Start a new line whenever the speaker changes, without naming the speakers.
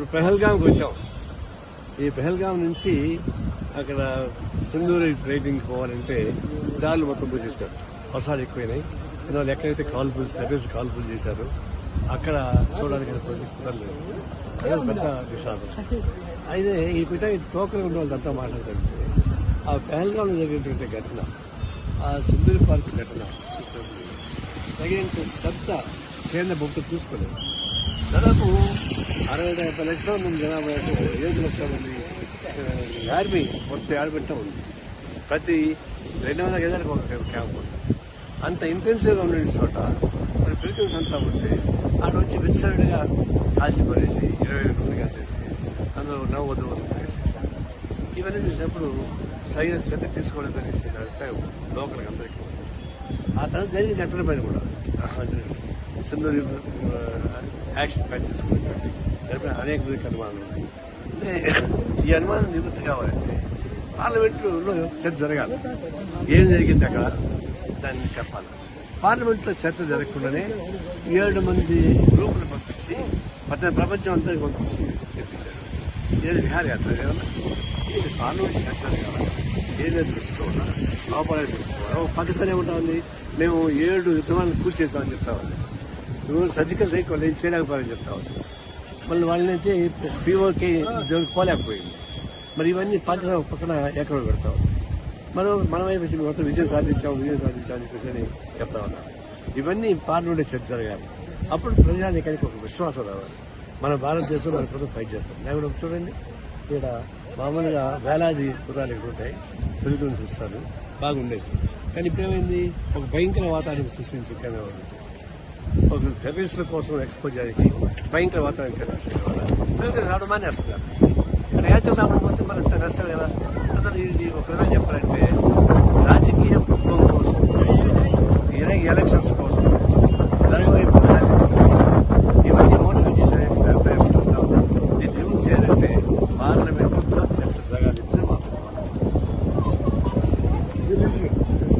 ఇప్పుడు పెహల్గామ్కి వచ్చాం. ఈ పెహల్గాం నుంచి అక్కడ సింధూరి ట్రైనింగ్ పోవాలంటే దారులు మొత్తం పూసేశారు. వర్షాలు ఎక్కువైనాయి. దానివల్ల ఎక్కడైతే కాల్పులు టెర్రరిస్ట్ కాల్పులు చేశారు అక్కడ చూడడానికి అసలు అదే పెద్ద విషాదం. అయితే ఈ పిట టోకన్ ఉన్న వాళ్ళంతా మాట్లాడుతుంటే ఆ పెహల్గాంలో జరిగినటువంటి ఘటన ఆ సింధూరి పార్క్ ఘటన తగినంత శ్రద్ధ కేంద్ర ప్రభుత్వం చూసుకోలేదు దాదాపు అరవై డెబ్బై లక్షల మంది జనాభా ఏడు లక్షల మంది ఆర్మీ మొత్తం ఆడబెట్ట ఉంది. ప్రతి రెండు వందల గదాలకు ఒక క్యాంప్ ఉంది. అంత ఇంటెన్సివ్గా ఉండే చోట మరి పిలికల్స్ అంతా ఉంటే ఆడ వచ్చి విచ్చలవిడిగా కాల్చిపడేసి ఇరవై రెండు మంది కాల్చేసి అందులో నవ్వద్దు ఇవన్నీ చూసినప్పుడు సైన్ శ్రద్ధ తీసుకోవడానికి అభిప్రాయం లోకల్కి అందరికీ. ఆ తర్వాత జరిగిన ఘటన పైన కూడా. సింధు యాక్షన్ ప్లాన్ తీసుకున్నటువంటి దానిపైన అనేక మందికి అనుమానాలు. ఉన్నాయి అంటే ఈ అనుమానం నివృత్తి కావాలంటే పార్లమెంట్లో చర్చ జరగాలి. ఏం జరిగింది అక్కడ? దాన్ని చెప్పాలి. పార్లమెంట్లో చర్చ జరగకుండానే ఏడు మంది గ్రూపులు పంపించి పద్దెనిమిది ప్రపంచం అంతా పంపించి తెప్పించారు ఏది విహారయాత్ర ఏమన్నా ఇది పార్లమెంట్ చర్చ జరగాలి ఏదైనా తెలుసుకోవాలా? లోపాలని తెలుసుకోవాలా? ఓ పాకిస్తాన్ ఏమంటా మేము ఏడు యుద్ధమాలను పూర్తి చేస్తామని చెప్తా ఉంది సర్జికల్ స్ట్రైక్ వాళ్ళు ఏం చేయలేకపోయారని చెప్తా ఉంది మళ్ళీ వాళ్ళ నుంచి పీఓకే ఉద్యోగం పోలేకపోయింది. మరి ఇవన్నీ పాకిస్తాన్ పక్కన ఎక్కడ పెడతా ఉంది మనం మన వైపు మొత్తం విజయం సాధించాం విజయం సాధించామని చెప్పేసి అని చెప్తా ఉన్నాం ఇవన్నీ పార్లమెంట్ చర్చ జరగాలి అప్పుడు ప్రజానికి ఒక విశ్వాసం రావాలి. మన భారతదేశం మన కోసం ఫైట్ చేస్తాం. లేకపోతే చూడండి. ఇక్కడ మామూలుగా వేలాది కుర్రాలు ఇక్కడ ఉంటాయి. చదువుకుని చూస్తారు. బాగుండేది. కానీ ఇప్పుడు ఏమైంది ఒక భయంకర వాతావరణం సృష్టించి కేంద్రం వాళ్ళు. ఒక టెర్రరిస్టుల కోసం ఎక్స్పోజ్ చేయడానికి భయంకర వాతావరణం కలిగించారు రావడం మానేస్తున్నారు. ఇక్కడ యాత్ర రావడం పోతే మనకు నష్టం కదా. అతను ఇది ఒక విధంగా చెప్పాలంటే రాజకీయ కుటుంబం కోసం ఎల- ఎలక్షన్స్ కోసం జరగబోయే ప్రధాని కోసం ఇవన్నీ మోటివేట్ చేసే అభిప్రాయం చూస్తా ఉన్నాం దీన్ని ఏం చేయాలంటే పార్లమెంట్లో